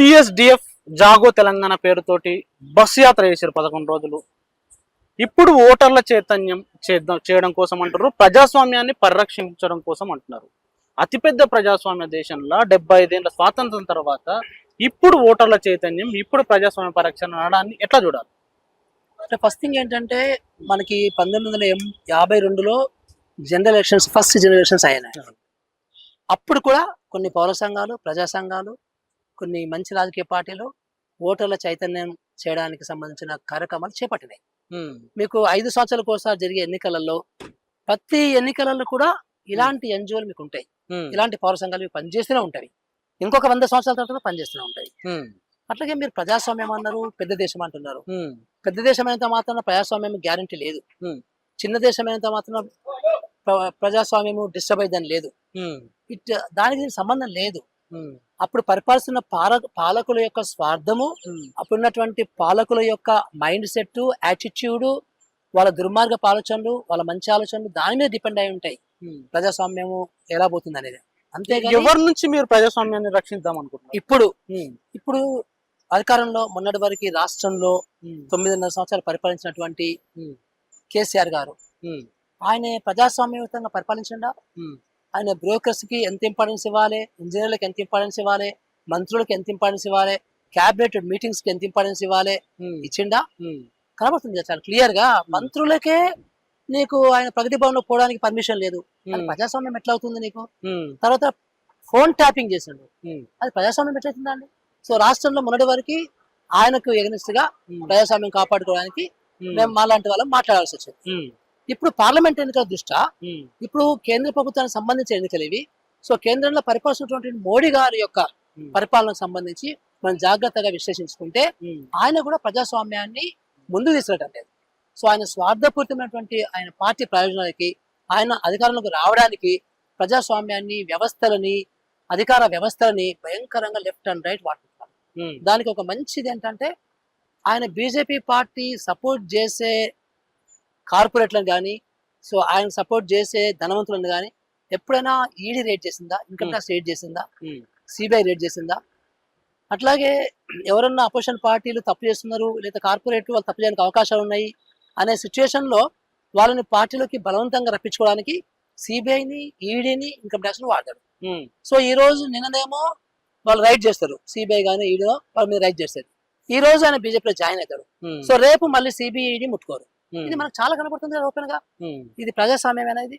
టిఎస్డిఎఫ్ జాగో తెలంగాణ పేరుతోటి బస్ యాత్ర చేశారు పదకొండు రోజులు. ఇప్పుడు ఓటర్ల చైతన్యం చేద్దాం చేయడం కోసం అంటారు ప్రజాస్వామ్యాన్ని పరిరక్షించడం కోసం అంటున్నారు. అతిపెద్ద ప్రజాస్వామ్య దేశంలో డెబ్బై ఐదేళ్ళ స్వాతంత్రం తర్వాత ఇప్పుడు ఓటర్ల చైతన్యం ఇప్పుడు ప్రజాస్వామ్య పరిరక్షణ అనడాన్ని ఎట్లా చూడాలి? అంటే ఫస్ట్ థింగ్ ఏంటంటే మనకి పంతొమ్మిది వందల యాభై రెండులో general elections first general elections అయినాయి. అప్పుడు కూడా కొన్ని పౌర సంఘాలు ప్రజా సంఘాలు కొన్ని మంచి రాజకీయ పార్టీలు ఓటర్ల చైతన్యం చేయడానికి సంబంధించిన కార్యక్రమాలు చేపట్టినాయి. మీకు ఐదు సంవత్సరాలకు ఒకసారి జరిగే ఎన్నికలలో ప్రతి ఎన్నికలలో కూడా ఇలాంటి ఎన్జిఓలు మీకు ఉంటాయి. ఇలాంటి పౌర సంఘాలు మీకు పనిచేస్తూనే ఉంటాయి. ఇంకొక వంద సంవత్సరాల తర్వాత కూడా పనిచేస్తూనే ఉంటాయి. అట్లాగే మీరు ప్రజాస్వామ్యం అన్నారు పెద్ద దేశం అంటున్నారు. పెద్ద దేశం అయినంత మాత్రం ప్రజాస్వామ్యం గ్యారంటీ లేదు. చిన్న దేశం అయినంత మాత్రం ప్ర- ప్రజాస్వామ్యము డిస్టర్బ్ అయ్యిందని లేదు. ఇట్ దీనికి సంబంధం లేదు. అప్పుడు పరిపాలిస్తున్న పాల పాలకుల యొక్క స్వార్థము అప్పుడు ఉన్నటువంటి పాలకుల యొక్క మైండ్ సెట్ యాటిట్యూడ్ వాళ్ళ దుర్మార్గ ఆలోచనలు వాళ్ళ మంచి ఆలోచనలు దాని మీద డిపెండ్ అయి ఉంటాయి. ప్రజాస్వామ్యము ఎలా పోతుంది అనేది అంతేగాని ఎవరి నుంచి మీరు ప్రజాస్వామ్యాన్ని రక్షిద్దాం అనుకుంటున్నారు? ఇప్పుడు ఇప్పుడు అధికారంలో మొన్నటి వరకు రాష్ట్రంలో తొమ్మిదిన్నర సంవత్సరాలు పరిపాలించినటువంటి. కేసీఆర్ గారు. ఆయన ప్రజాస్వామ్యయుతంగా పరిపాలించండా? ఆయన బ్రోకర్స్కి ఎంత ఇంపార్టెన్స్ ఇవ్వాలి? ఇంజనీర్లకు ఎంత ఇంపార్టెన్స్ ఇవ్వాలి? మంత్రులకు ఎంత ఇంపార్టెన్స్ ఇవ్వాలి? క్యాబినెట్ మీటింగ్స్కి ఎంత ఇంపార్టెన్స్ ఇవ్వాలి? ఇచ్చిండా? కనబడుతుంది చాలా క్లియర్గా? మంత్రులకే నీకు ఆయన ప్రగతి భవన్లో పోవడానికి పర్మిషన్ లేదు. ప్రజాస్వామ్యం ఎట్లా అవుతుంది నీకు తర్వాత ఫోన్ ట్యాపింగ్ చేసిండు అది ప్రజాస్వామ్యం ఎట్లయితుందా అండి? సో రాష్ట్రంలో మొన్నటి వరకు ఆయనకు ఎగనిస్ట్గా ప్రజాస్వామ్యం కాపాడుకోవడానికి మేము మాలాంటి వాళ్ళం మాట్లాడాల్సి వచ్చింది ఇప్పుడు పార్లమెంట్ ఎన్నికల దృష్ట్యా ఇప్పుడు కేంద్ర ప్రభుత్వానికి సంబంధించిన ఎన్నికలు ఇవి. సో కేంద్రంలో పరిపాలిస్తున్నటువంటి మోడీ గారి యొక్క పరిపాలనకు సంబంధించి మనం జాగ్రత్తగా విశ్లేషించుకుంటే ఆయన కూడా ప్రజాస్వామ్యాన్ని ముందు తీసుకెళ్ళటం లేదు. సో ఆయన స్వార్థపూరితమైనటువంటి ఆయన పార్టీ ప్రయోజనాలకి ఆయన అధికారంలోకి రావడానికి ప్రజాస్వామ్యాన్ని వ్యవస్థలని అధికార వ్యవస్థలని భయంకరంగా లెఫ్ట్ అండ్ రైట్ వాడుతున్నారు దానికి ఒక మంచిది ఏంటంటే ఆయన బీజేపీ పార్టీ సపోర్ట్ చేసే కార్పొరేట్లను కానీ సో ఆయన సపోర్ట్ చేసే ధనవంతులను కానీ ఎప్పుడైనా ఈడీ రేట్ చేసిందా? ఇన్కమ్ ట్యాక్స్ రేట్ చేసిందా? సిబిఐ రేట్ చేసిందా? అట్లాగే ఎవరన్నా అపోజిషన్ పార్టీలు తప్పు చేస్తున్నారు లేదా కార్పొరేట్ వాళ్ళు తప్పు చేయడానికి అవకాశాలు ఉన్నాయి అనే సిచ్యువేషన్లో వాళ్ళని పార్టీలోకి బలవంతంగా రప్పించుకోవడానికి సిబిఐని ఈడీని ఇన్కమ్ ట్యాక్స్ వాడతాడు సో ఈ రోజు నిన్ననేమో వాళ్ళు రైట్ చేస్తారు. సిబిఐ కానీ ఈడో వాళ్ళ మీద రైట్ చేస్తారు. ఈ రోజు ఆయన బీజేపీలో జాయిన్ అవుతాడు సో రేపు మళ్ళీ సిబిఐడి ముట్టుకోరు. ఇది మనకు చాలా కనపడుతుంది కదా ఓపెన్గా ఇది ప్రజాస్వామ్యం అనేది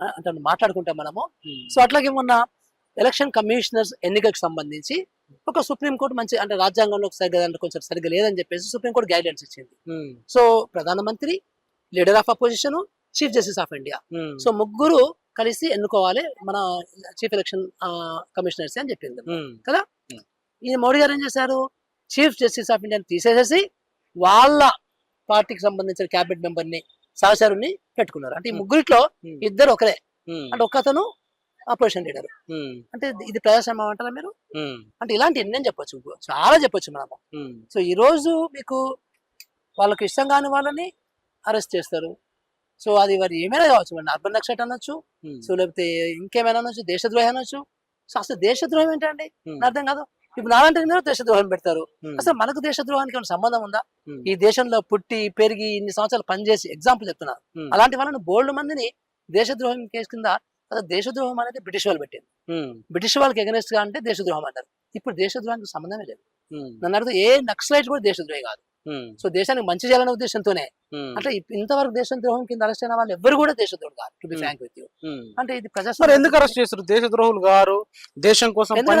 ఆ, అంటే మాట్లాడుకుంటాం మనము. సో అట్లాగే మొన్న ఎలక్షన్ కమిషనర్స్ ఎన్నికలకు సంబంధించి ఒక సుప్రీం కోర్టు మంచి అంటే రాజ్యాంగంలో సరిగ్గా అంటే కొంచెం సరిగ్గా లేదని చెప్పేసి సుప్రీం కోర్టు గైడెన్స్ ఇచ్చింది. సో ప్రధానమంత్రి leader of opposition chief justice of India so ముగ్గురు కలిసి ఎన్నుకోవాలి మన చీఫ్ ఎలక్షన్ కమిషనర్స్ అని చెప్పింది. ఈ మోడీ గారు ఏం చేశారు? చీఫ్ జస్టిస్ ఆఫ్ ఇండియాని తీసేసేసి వాళ్ళ పార్టీకి సంబంధించిన క్యాబినెట్ మెంబర్ని సహచరుని పెట్టుకున్నారు. అంటే ఈ ముగ్గురిట్లో ఇద్దరు ఒకరే. అంటే ఒకతను అపోజిషన్ లీడర్. అంటే ఇది- ప్రజాస్వామ్యం అంటారా మీరు? అంటే ఇలాంటి ఎన్నో చెప్పొచ్చు. చాలా చెప్పొచ్చు మనము సో ఈ రోజు మీకు వాళ్ళకి ఇష్టం కాని వాళ్ళని అరెస్ట్ చేస్తారు. సో అది వారు ఏమైనా కావచ్చు మరి అర్బన్ నక్సలైట్ అనొచ్చు సో లేకపోతే ఇంకేమైనా అనొచ్చు దేశద్రోహి అనొచ్చు. సో అసలు దేశద్రోహం ఏంటండి? అర్థం కాదు. ఇప్పుడు నాలంటే మీరు దేశద్రోహం పెడతారు. అసలు మనకు దేశద్రోహానికి ఏమైనా సంబంధం ఉందా? ఈ దేశంలో పుట్టి పెరిగి ఇన్ని సంవత్సరాలు పనిచేసి ఎగ్జాంపుల్ చెప్తున్నారు అలాంటి వాళ్ళని బోల్డ్ మందిని దేశద్రోహం కేసు కింద దేశద్రోహం అనేది బ్రిటిష్ వాళ్ళు పెట్టింది. బ్రిటిష్ వాళ్ళకి ఎగనెస్ట్గా అంటే దేశద్రోహం అంటారు. ఇప్పుడు దేశద్రోహానికి సంబంధమే లేదు. నన్ను అడిగితే ఏ నక్సలైట్ కూడా దేశద్రోహి కాదు. సో దేశానికి మంచి చేయాలనే ఉద్దేశంతోనే. అంటే ఇంతవరకు దేశద్రోహం కింద అరెస్ట్ అయిన వాళ్ళు ఎవరు కూడా దేశద్రోహులు కాదు టు బి. ఫ్రాంక్ విత్ అంటే ఇది ప్రజాస్వామ్యం. ఎందుకు అరెస్ట్ చేస్తారు దేశద్రోహులు గారు దేశం కోసం వాళ్ళ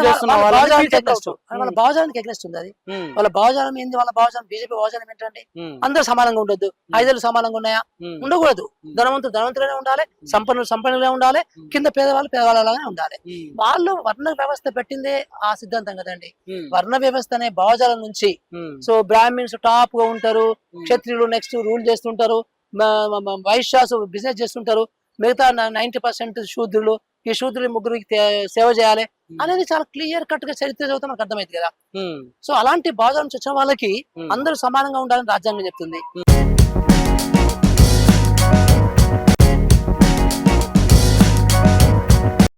ఎగ్నెస్ట్ ఉంది అది. వాళ్ళ భావజాలం ఏంది? వాళ్ళ భావజాలం బీజేపీ భావజాలం ఏంటంటే అందరూ సమానంగా ఉండొద్దు. ఐదేళ్ళు సమానంగా ఉన్నాయా? ఉండకూడదు. ధనవంతులు ధనవంతులనే ఉండాలి సంపన్నులు సంపన్నులే ఉండాలి కింద పేదవాళ్ళు పేదవాళ్ళలాగానే ఉండాలి. వాళ్ళు వర్ణ వ్యవస్థ పెట్టిందే ఆ సిద్ధాంతం కదండి. వర్ణ వ్యవస్థ అనే భావజాలం నుంచి సో బ్రాహ్మిన్స్ టాప్గా ఉంటారు క్షత్రియులు నెక్స్ట్ రూల్ చేస్తుంటారు వైశ్యాస్ బిజినెస్ చేస్తుంటారు. మిగతా నైన్టీ పర్సెంట్ శూద్రులు ఈ శూద్రులు ముగ్గురికి సేవ చేయాలి అనేది చాలా క్లియర్ కట్గా చరిత్ర చదివితే మనకు అర్థమైంది కదా. సో అలాంటి భావజాలం నుంచి వచ్చిన వాళ్ళకి అందరూ సమానంగా ఉండాలని రాజ్యాంగం చెప్తుంది.